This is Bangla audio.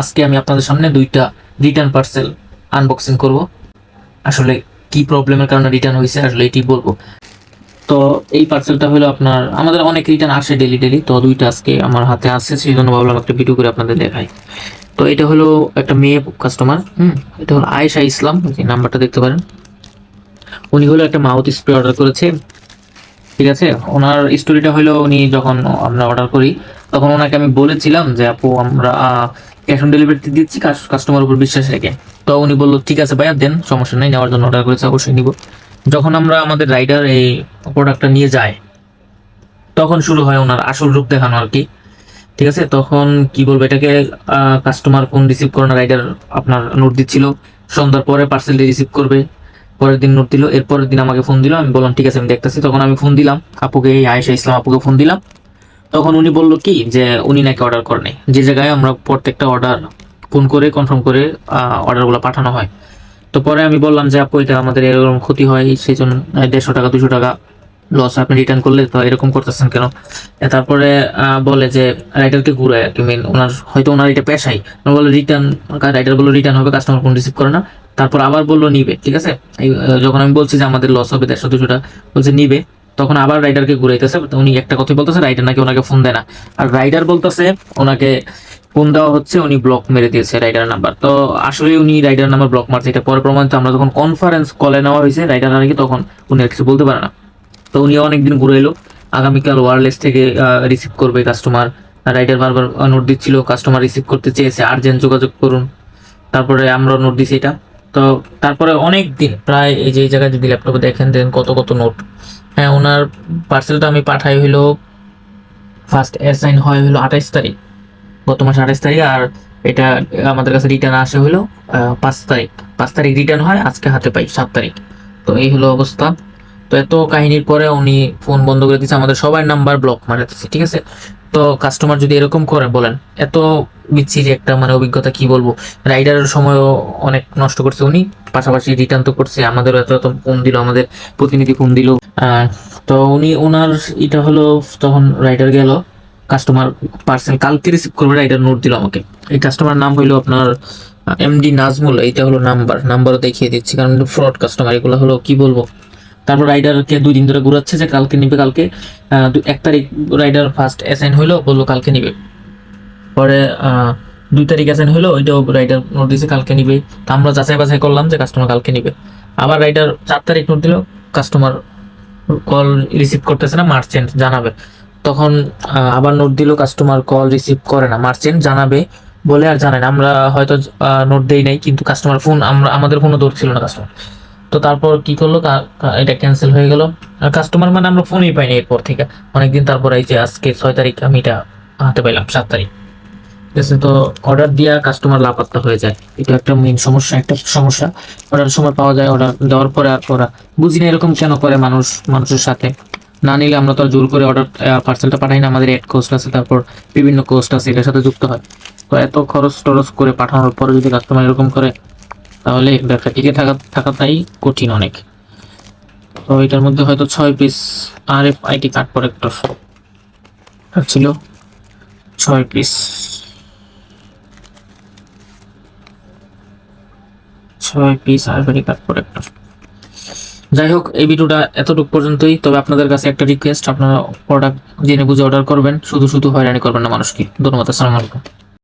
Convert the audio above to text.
আজকে আমি আপনাদের সামনে দুইটা রিটার্ন পার্সেল আনবক্সিং করব। আসলে কি প্রবলেমের কারণে রিটার্ন হয়েছে, আসলে এটি বলব। তো এই পার্সেলটা হলো আপনার, আমাদের অনেক রিটার্ন আসে ডেলি ডেলি তো দুইটা আজকে আমার হাতে আসছে সেই জন্য ভাবলাম একটা ভিডিও করে আপনাদের দেখাই। তো এটা হলো একটা মেয়ে কাস্টমার হুম? এটা হলো আয়েশা ইসলাম নাম্বারটা দেখতে পারেন। উনি হলো একটা মাউথ স্প্রে অর্ডার করেছে, ঠিক আছে? ওনার স্টোরিটা হলো উনি যখন আমরা অর্ডার করি, তখন ওনাকে আমি বলেছিলাম যে, আপু, আমরা ক্যাশ অন ডেলিভারিতে দিচ্ছি কাস্টমার উপর বিশ্বাস রেখে। তো উনি বলল, ঠিক আছে ভাইয়া, দেন, সমস্যা নেই, নেওয়ার জন্য অর্ডার করেছে, অবশ্যই নিব। যখন আমরা আমাদের রাইডার এই প্রোডাক্টটা নিয়ে যায় তখন শুরু হয় ওনার আসল রূপ দেখানো আর কি। ঠিক আছে? তখন কি বলব, এটাকে কাস্টমার ফোন রিসিভ করে না রাইডার আপনার নোট দিচ্ছিল। সন্ধ্যার পরে পার্সেলটি রিসিভ করবে, পরের দিন নোট দিল, এরপরের দিন আমাকে ফোন দিল, আমি বললাম, ঠিক আছে, আমি দেখতেছি। তখন আমি ফোন দিলাম, আপুকে এই আয়েশা ইসলাম আপুকে ফোন দিলাম। তখন উনি বলল, কি? যে উনি নাকি অর্ডার করে নাই যে জায়গায় আমরা প্রত্যেকটা অর্ডার ফোন করে কনফার্ম করে অর্ডারগুলো পাঠানো হয়। তো পরে আমি বললাম যে, আপু, এটা আমাদের এরকম ক্ষতি হয়, সেই জন্য দেড়শো টাকা, দুশো টাকা লস আপনি রিটার্ন করলে তো এরকম করতেছেন কেন? তারপরে বলে যে রাইডারকে ঘুরে আর কি মেন ওনার, হয়তো ওনার এটা পেশাই। বলে রিটার্ন রাইডার বলল রিটার্ন হবে কাস্টমার ফোন রিসিভ করে না। তারপর আবার বলল, নিবে। ঠিক আছে? যখন আমি বলছি যে, আমাদের লস হবে দেড়শো, দুশো টাকা, বলছে, নিবে। তখন আবার রাইডারকে ঘুরাইতেছে। উনি একটা কথাই বলতেছে, রাইডার নাকি ওনাকে ফোন দেয় না। আর রাইডার বলতেছে, ওনাকে ফোন দেওয়া হচ্ছে, উনি ব্লক মেরে দিয়েছে রাইডার নাম্বার তো আসলে উনি রাইডার নাম্বার ব্লক মারছে, এটা পরে প্রমাণিত আমরা যখন কনফারেন্স কলে নেওয়া হয়েছে, রাইডার নাকি তখন উনি আর কিছু বলতে পারে না। তো উনি অনেকদিন ঘুরে এলো আগামীকাল ওয়ারলেস থেকে রিসিভ করবে কাস্টমার রাইডার বারবার নোট দিচ্ছিল কাস্টমার রিসিভ করতে চেয়েছে আর্জেন্ট যোগাযোগ করুন। তারপরে আমরা নোট দিছি এটা। তো তারপরে অনেক দিন প্রায় এই যে জায়গায় যদি ল্যাপটপে দেখেন, দেন কত কত নোট হ্যাঁ ওনার পার্সেলটা আমি পাঠাই হইল ফার্স্ট অ্যাসাইন হয় হলো আঠাইশ তারিখ, গত মাসে আঠাইশ তারিখ, আর এটা আমাদের কাছে রিটার্ন আসে হলো পাঁচ তারিখ। পাঁচ তারিখ রিটার্ন হয়, আজকে হাতে পাই, সাত তারিখ। তো এই হলো অবস্থা। তো এত কাহিনীর পরে উনি ফোন বন্ধ করে দিচ্ছে আমাদের সবার নাম্বার ব্লক মারাতেছে, ঠিক আছে? তো কাস্টমার যদি এরকম করে বলেন, এত বিচ্ছিরি একটা মানে অভিজ্ঞতা কি বলব? রাইডারের সময়ও অনেক নষ্ট করছে, উনি পাশাপাশি রিটার্ন তো করছে, আমাদেরও এত এত ফোন দিল, আমাদের প্রতিনিধি ফোন দিল। তো উনি ওনার এটা হলো, তখন রাইডার গেল কাস্টমার পার্সেল কালকে রিসিভ করবে রাইডার নোট দিল আমাকে। এই কাস্টমার নাম হইল আপনার এমডি নাজমুল, এইটা হলো নাম্বার নাম্বারও দেখিয়ে দিচ্ছি, কারণ ফ্রড কাস্টমার এগুলো হলো কি বলব? তারপর রাইডারকে দুই দিন ধরে ঘুরাচ্ছে যে কালকে নিবে কালকে এক তারিখ রাইডার ফার্স্ট অ্যাসাইন হইল, বলল কালকে নিবে। পরে দুই তারিখ অ্যাসাইন হইল, ওইটাও রাইডার নোট দিয়েছে কালকে নিবে। তা আমরা যাচাই বাছাই করলাম যে কাস্টমার কালকে নিবে। আবার রাইডার চার তারিখ নোট দিল কাস্টমার কল রিসিভ করতেছে না মার্চেন্ট জানাবে। তখন আবার নোট দিল কাস্টমার কল রিসিভ করে না মার্চেন্ট জানাবে বলে আর জানেন আমরা হয়তো নোট দেই নাই, কিন্তু কাস্টমার ফোন আমরা, আমাদের ফোনও ধরছিল না কাস্টমার তো তারপর কি করল? এটা ক্যান্সেল হয়ে গেল। আর কাস্টমার মানে আমরা ফোনই পাইনি এরপর থেকে। অনেকদিন তারপর এই যে আজকে ছয় তারিখ, আমি এটা হাতে পাইলাম, সাত তারিখ। ঠিক আছে, তো অর্ডার দিয়া কাস্টমার লাপাত্তা হয়ে যায়। এটা একটা মেইন সমস্যা, একটা সমস্যা। অর্ডার সময় পাওয়া যায় অর্ডার দেওয়ার পরে আর ওরা বুঝি না এরকম কেন করে মানুষ, মানুষের সাথে। না নিলে আমরা তো জোর করে অর্ডার পার্সেলটা পাঠাই না, আমাদের এড কোস্ট আছে, তারপর বিভিন্ন কোস্ট আছে, এটার সাথে যুক্ত হয়। তো এত খরচ টরচ করে পাঠানোর পরে যদি কাস্টমার এরকম করে তাহলে ব্যবসা টিকে থাকা থাকাটাই কঠিন অনেক। তো এটার মধ্যে হয়তো ছয় পিস আর এফ আইটি কার্ড প্রোডাক্টর ছিল। ছয় পিস ছয় পিস আর এফ আইটি যাই হোক, এই ভিডিওটা এতটুকু পর্যন্তই। তবে আপনাদের কাছে একটা রিকোয়েস্ট আপনারা প্রোডাক্ট জেনে বুঝে অর্ডার করবেন। শুধু শুধু হয়রানি করবেন না মানুষকে। ধন্যবাদ, আসসালামু